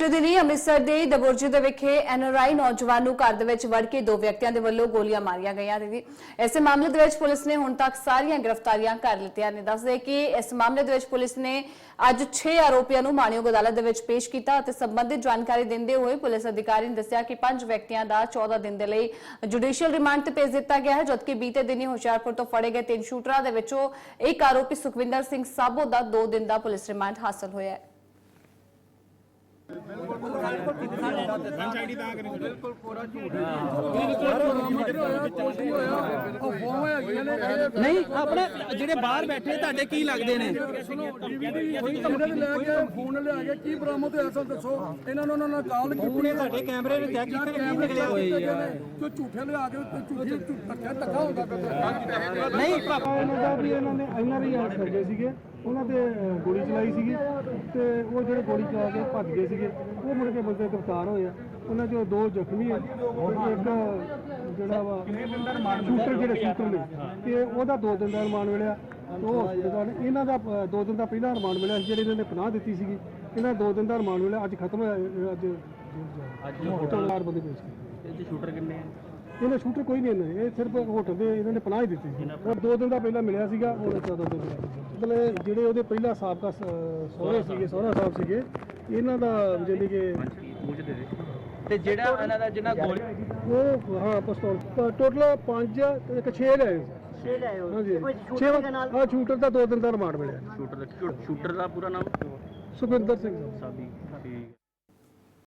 ਪਿਛਲੇ ਦਿਨੀ ਅੰਮ੍ਰਿਤਸਰ ਦੇ ਦਬੁਰਜੀ ਦੇ ਵਿਖੇ ਐਨਆਰਆਈ ਨੌਜਵਾਨ ਨੂੰ ਘਰ ਦੇ ਵਿੱਚ ਵੜ ਕੇ ਦੋ ਵਿਅਕਤੀਆਂ ਦੇ ਵੱਲੋਂ ਗੋਲੀਆਂ ਮਾਰੀਆਂ ਗਈਆਂ ਨੇ ਇਸੇ ਮਾਮਲੇ ਦੇ ਵਿੱਚ ਪੁਲਿਸ ਨੇ ਹੁਣ ਤੱਕ ਸਾਰੀਆਂ ਗ੍ਰਿਫਤਾਰੀਆਂ ਕਰ ਲਿੱਤੀਆਂ ਨੇ। ਦੱਸਦੇ ਕਿ ਇਸ ਮਾਮਲੇ ਦੇ ਵਿੱਚ ਪੁਲਿਸ ਨੇ ਅੱਜ 6 ਆਰੋਪੀਆਂ ਨੂੰ ਮਾਣਯੋਗ ਅਦਾਲਤ ਦੇ ਵਿੱਚ ਪੇਸ਼ ਕੀਤਾ ਅਤੇ ਸੰਬੰਧਿਤ ਜਾਣਕਾਰੀ ਦਿੰਦੇ ਹੋਏ ਪੁਲਿਸ ਅਧਿਕਾਰੀ ਨੇ ਦੱਸਿਆ ਕਿ ਪੰਜ ਵਿਅਕਤੀਆਂ ਦਾ 14 ਦਿਨ ਦੇ ਲਈ ਜੁਡੀਸ਼ੀਅਲ ਰਿਮਾਂਡ ਤੇ ਭੇਜ ਦਿੱਤਾ ਗਿਆ ਹੈ, ਜਦਕਿ ਬੀਤੇ ਦਿਨੀ ਹੁਸ਼ਿਆਰਪੁਰ ਤੋਂ ਫੜੇ ਗਏ ਤਿੰਨ ਸ਼ੂਟਰਾਂ ਦੇ ਵਿੱਚੋਂ ਇੱਕ ਆਰੋਪੀ ਸੁਖਵਿੰਦਰ ਸਿੰਘ ਸਾਬੋ ਦਾ 2 ਦਿਨ ਦਾ ਪੁਲਿਸ ਰਿਮਾਂਡ ਹਾਸਲ ਹੋਇਆ ਹੈ। ਨਹੀਂ ਆਪਣੇ ਜਿਹੜੇ ਬਾਹਰ ਬੈਠੇ ਤੁਹਾਡੇ ਕੀ ਲੱਗਦੇ ਨੇ? ਕੋਈ ਕਮਰੇ ਦੇ ਲੈ ਕੇ ਫੋਨ ਲਿਆ ਕੇ ਕੀ ਬਰਾਮਦ ਹੋਇਆ ਸਾਨੂੰ ਦੱਸੋ। ਇਹਨਾਂ ਨੂੰ ਉਹਨਾਂ ਨੇ ਕਾਲ ਕੀਤੀ ਨੇ ਤੁਹਾਡੇ ਕੈਮਰੇ ਵਿੱਚ ਚੈੱਕ ਕੀਤੇ ਨੇ ਕੀ ਨਿਕਲਿਆ ਕੋਈ ਝੂਠੇ ਲਿਆ ਕੇ ਤੇ ਝੂਠੀ ਧੱਕਾ ਧੱਕਾ ਹੁੰਦਾ ਪਿਆ ਨਹੀਂ ਪਾਪਾ ਇਹਨਾਂ ਦਾ ਵੀ ਇਹਨਾਂ ਨੇ ਇਹਨਾਂ ਵੀ ਆਸ ਕਰਦੇ ਸੀਗੇ। ਉਹਨਾਂ ਤੇ ਅਹ, ਗੋਲੀ ਚਲਾਈ ਸੀਗੀ ਤੇ ਉਹ ਜਿਹੜੇ ਗੋਲੀ ਚਲਾ ਕੇ ਭੱਜ ਗਏ ਸੀਗੇ। ਉਹ ਮੁੜ ਕੇ ਬੰਦੇ ਗ੍ਰਿਫਤਾਰ ਹੋਏ ਆ ਉਹਨਾਂ ਚੋਂ ਦੋ ਜ਼ਖਮੀ ਤੇ ਇੱਕ ਜਿਹੜਾ ਵਾ ਸ਼ੂਟਰ ਜਿਹੜੇ ਸ਼ੂਟਰ ਨੇ ਤੇ ਉਹਦਾ ਦੋ ਦਿਨ ਦਾ ਰਿਮਾਂਡ ਮਿਲਿਆ ਉਹ ਹਸਪਤਾਲ ਇਹਨਾਂ ਦਾ ਦੋ ਦਿਨ ਦਾ ਪਹਿਲਾ ਰਿਮਾਂਡ ਮਿਲਿਆ ਸੀ, ਜਿਹੜੇ ਇਹਨਾਂ ਨੇ ਪਨਾਹ ਦਿੱਤੀ ਸੀਗੀ ਇਹਨਾਂ ਦਾ ਦੋ ਦਿਨ ਦਾ ਰਿਮਾਂਡ ਮਿਲਿਆ ਅੱਜ ਖਤਮ ਹੋਇਆ ਅੱਜ ਅੱਜ ਚਾਰ ਬੰਦੇ ਪੇਸ਼ ਕੀਤੇ ਤੇ ਸ਼ੂਟਰ ਕਿੰਨੇ ਆ? ਇਹਨਾਂ ਸ਼ੂਟਰ ਕੋਈ ਨਹੀਂ ਇਹਨਾਂ ਇਹ ਸਿਰਫ ਹੋਟਲ ਦੇ ਇਹਨਾਂ ਨੇ ਪਨਾਹ ਹੀ ਦਿੱਤੀ ਸੀ। ਉਹ ਦੋ ਦਿਨ ਦਾ ਪਹਿਲਾਂ ਮਿਲਿਆ ਸੀਗਾ ਉਹ 14 ਦਿਨ ਦਾ। ਮਤਲਬ ਜਿਹੜੇ ਉਹਦੇ ਪਹਿਲਾ ਸਾਬਕਾ ਸਹੁਰੇ ਸੀਗੇ ਸਹੁਰਾ ਸਾਹਿਬ ਸੀਗੇ ਇਹਨਾਂ ਦਾ ਜਾਨੀ ਕਿ ਤੇ ਜਿਹੜਾ ਇਹਨਾਂ ਦਾ ਜਿਹਨਾਂ ਗੋਲੀ ਉਹ ਹਾਂ ਪਿਸਤੌਲ ਟੋਟਲ 5 ਇੱਕ 6 ਲਏ 6 ਲਏ ਹਾਂਜੀ। 6 ਹਾਂ ਸ਼ੂਟਰ ਦਾ ਦੋ ਦਿਨ ਦਾ ਰਿਮਾਂਡ ਮਿਲਿਆ। ਸ਼ੂਟਰ ਦਾ ਸ਼ੂਟਰ ਦਾ ਪੂਰਾ ਨਾਮ? ਸੁਖਵਿੰਦਰ ਸਿੰਘ ਸਾਬੀ।